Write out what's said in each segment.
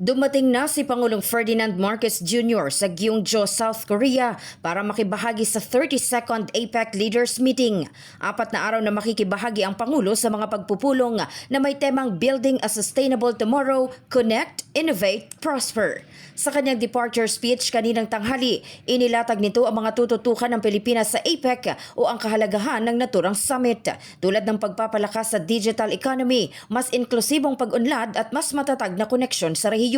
Dumating na si Pangulong Ferdinand Marcos Jr. sa Gyeongjo, South Korea para makibahagi sa 32nd APEC Leaders Meeting. Apat na araw na makikibahagi ang Pangulo sa mga pagpupulong na may temang Building a Sustainable Tomorrow, Connect, Innovate, Prosper. Sa kanyang departure speech kaninang tanghali, inilatag nito ang mga tututukan ng Pilipinas sa APEC o ang kahalagahan ng naturang summit tulad ng pagpapalakas sa digital economy, mas inklusibong pag-unlad at mas matatag na koneksyon sa rehiyon.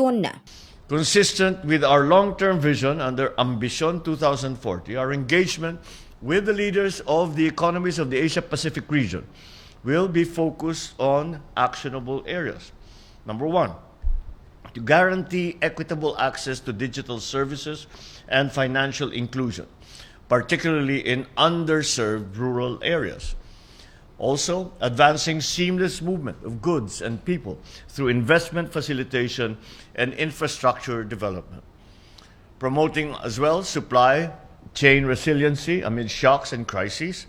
Consistent with our long-term vision under Ambition 2040, our engagement with the leaders of the economies of the Asia-Pacific region will be focused on actionable areas. Number one, to guarantee equitable access to digital services and financial inclusion, particularly in underserved rural areas. Also, advancing seamless movement of goods and people through investment facilitation and infrastructure development. Promoting as well supply chain resiliency amid shocks and crises.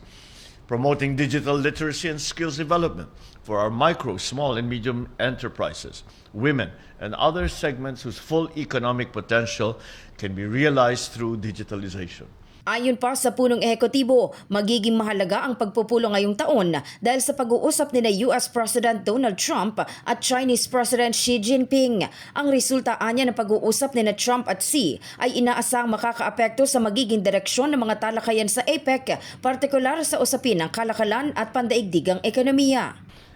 Promoting digital literacy and skills development for our micro, small, and medium enterprises, women, and other segments whose full economic potential can be realized through digitalization. Ayon pa sa punong ehekutibo, magiging mahalaga ang pagpupulo ngayong taon dahil sa pag-uusap ni na US President Donald Trump at Chinese President Xi Jinping. Ang resulta anya ng pag-uusap ni na Trump at Xi ay inaasang makakaapekto sa magiging direksyon ng mga talakayan sa APEC, partikular sa usapin ng kalakalan at pandaigdigang ekonomiya.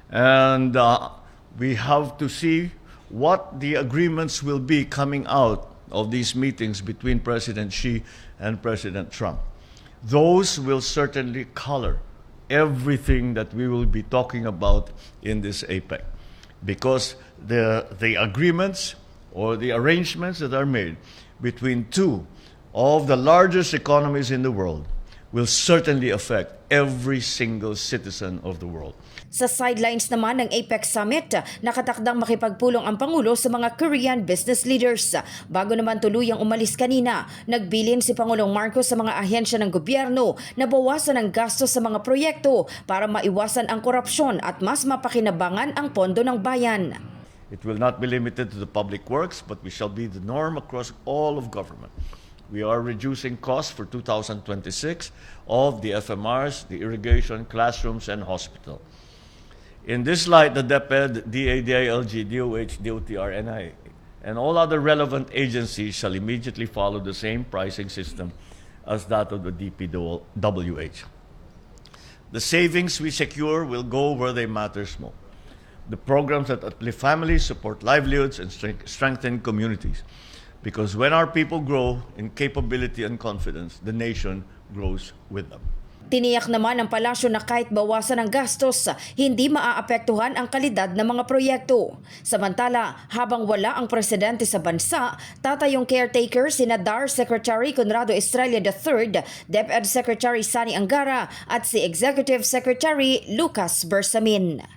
And uh, we have to see what the agreements will be coming out of these meetings between President Xi and President Trump. Those will certainly color everything that we will be talking about in this APEC. Because the, the agreements or the arrangements that are made between two of the largest economies in the world will certainly affect every single citizen of the world. Sa sidelines naman ng APEC Summit, nakatakdang makipagpulong ang Pangulo sa mga Korean business leaders. Bago naman tuluyang umalis kanina, nagbilin si Pangulong Marcos sa mga ahensya ng gobyerno na bawasan ang gastos sa mga proyekto para maiwasan ang korupsyon at mas mapakinabangan ang pondo ng bayan. It will not be limited to the public works, but we shall be the norm across all of government. We are reducing costs for 2026 of the FMRs, the irrigation, classrooms, and hospital. In this light, the DepEd, DADILG, DOH, DOTR, NI, and all other relevant agencies shall immediately follow the same pricing system as that of the DPWH. The savings we secure will go where they matter most. The programs that uplift families, support livelihoods, and strengthen communities. Because when our people grow in capability and confidence, the nation grows with them. Tiniyak naman ng palasyo na kahit bawasan ang gastos, hindi maaapektuhan ang kalidad ng mga proyekto. Samantala, habang wala ang presidente sa bansa, tatayong caretaker sina DAR Secretary Conrado Estrella III, DepEd Secretary Sani Angara at si Executive Secretary Lucas Bersamin.